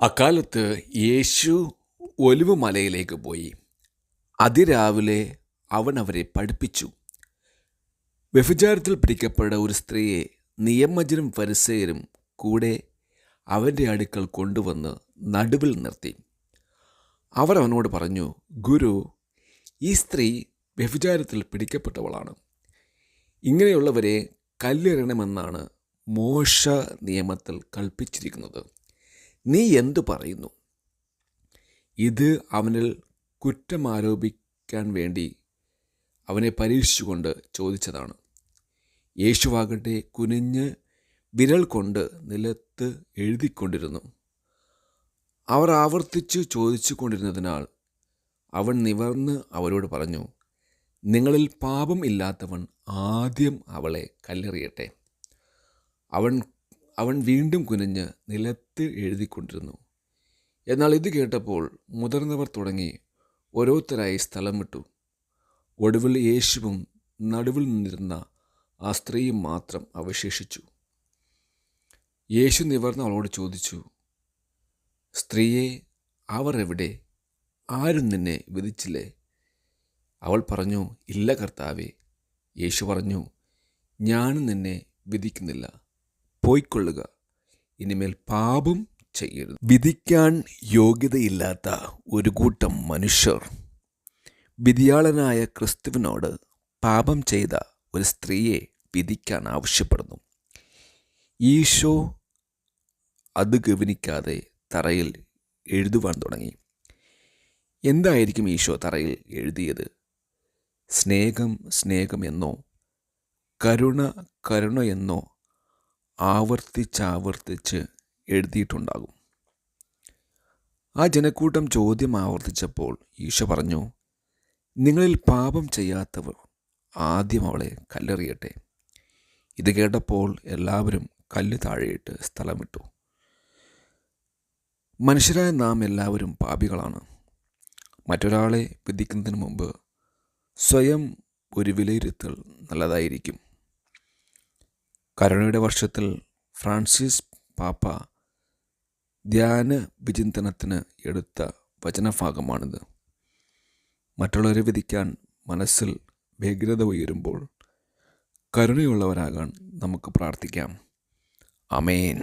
അക്കാലത്ത് യേശു ഒലിവ് മലയിലേക്ക് പോയി. അതിരാവിലെ അവൻ അവരെ പഠിപ്പിച്ചു. വ്യഭിചാരത്തിൽ പിടിക്കപ്പെട്ട ഒരു സ്ത്രീയെ നിയമജനും പരിസയരും കൂടെ അവന്റെ അടുക്കൽ കൊണ്ടുവന്ന് നടുവിൽ നിർത്തി. അവർ അവനോട് പറഞ്ഞു ഗുരു ഈ സ്ത്രീ വ്യഭിചാരത്തിൽ പിടിക്കപ്പെട്ടവളാണ്. ഇങ്ങനെയുള്ളവരെ കല്ലെറിയണമെന്നാണ് മോശ നിയമത്തിൽ കൽപ്പിച്ചിരിക്കുന്നത്. നീ എന്തു പറയുന്നു? ഇത് അവനിൽ കുറ്റമാരോപിക്കാൻ വേണ്ടി അവനെ പരീക്ഷിച്ചുകൊണ്ട് ചോദിച്ചതാണ്. യേശുവാകട്ടെ കുനിഞ്ഞ് വിരൽ കൊണ്ട് നിലത്ത് എഴുതിക്കൊണ്ടിരുന്നു. അവർ ആവർത്തിച്ച് ചോദിച്ചു കൊണ്ടിരുന്നതിനാൽ അവൻ നിവർന്ന് അവരോട് പറഞ്ഞു നിങ്ങളിൽ പാപം ഇല്ലാത്തവൻ ആദ്യം അവളെ കല്ലെറിയട്ടെ. അവൻ അവൻ വീണ്ടും കുനിഞ്ഞ് നിലത്ത് എഴുതിക്കൊണ്ടിരുന്നു. എന്നാൽ ഇത് കേട്ടപ്പോൾ മുതിർന്നവർ തുടങ്ങി ഓരോരുത്തരായി സ്ഥലം വിട്ടു. ഒടുവിൽ യേശുവും നടുവിൽ നിന്നിരുന്ന ആ സ്ത്രീയും മാത്രം അവശേഷിച്ചു. യേശു നിവർന്ന് അവളോട് ചോദിച്ചു സ്ത്രീയെ അവർ എവിടെ? ആരും നിന്നെ വിധിച്ചില്ലേ? അവൾ പറഞ്ഞു ഇല്ല കർത്താവേ. യേശു പറഞ്ഞു ഞാനും നിന്നെ വിധിക്കുന്നില്ല. പോയിക്കൊള്ളുക. ഇനിമേൽ പാപം ചെയ്യരുത്. വിധിക്കാൻ യോഗ്യതയില്ലാത്ത ഒരു കൂട്ടം മനുഷ്യർ. വിധിയാളനായ ക്രിസ്തുവിനോട് പാപം ചെയ്ത ഒരു സ്ത്രീയെ വിധിക്കാൻ ആവശ്യപ്പെടുന്നു. ഈശോ അത് ഗവനിക്കാതെ തറയിൽ എഴുതുവാൻ തുടങ്ങി. എന്തായിരിക്കും ഈശോ തറയിൽ എഴുതിയത്? സ്നേഹം സ്നേഹം എന്നോ കരുണ കരുണ എന്നോ ആവർത്തിച്ചാവർത്തിച്ച് എഴുതിയിട്ടുണ്ടാകും. ആ ജനക്കൂട്ടം ചോദ്യം ആവർത്തിച്ചപ്പോൾ ഈശോ പറഞ്ഞു നിങ്ങളിൽ പാപം ചെയ്യാത്തവർ ആദ്യം അവളെ കല്ലെറിയട്ടെ. ഇത് കേട്ടപ്പോൾ എല്ലാവരും കല്ല് താഴെയിട്ട് സ്ഥലം വിട്ടു മനുഷ്യരായ നാം എല്ലാവരും പാപികളാണ്. മറ്റൊരാളെ വിധിക്കുന്നതിന് മുമ്പ് സ്വയം ഒരു വിലയിരുത്തൽ നല്ലതായിരിക്കും. കരുണയുടെ വർഷത്തിൽ ഫ്രാൻസിസ് പാപ്പ ധ്യാന വിചിന്തനത്തിന് എടുത്ത വചനഭാഗമാണിത്. മറ്റുള്ളവരെ വിധിക്കാൻ മനസ്സിൽ വ്യഗ്രത ഉയരുമ്പോൾ കരുണയുള്ളവരാകാൻ നമുക്ക് പ്രാർത്ഥിക്കാം. അമേൻ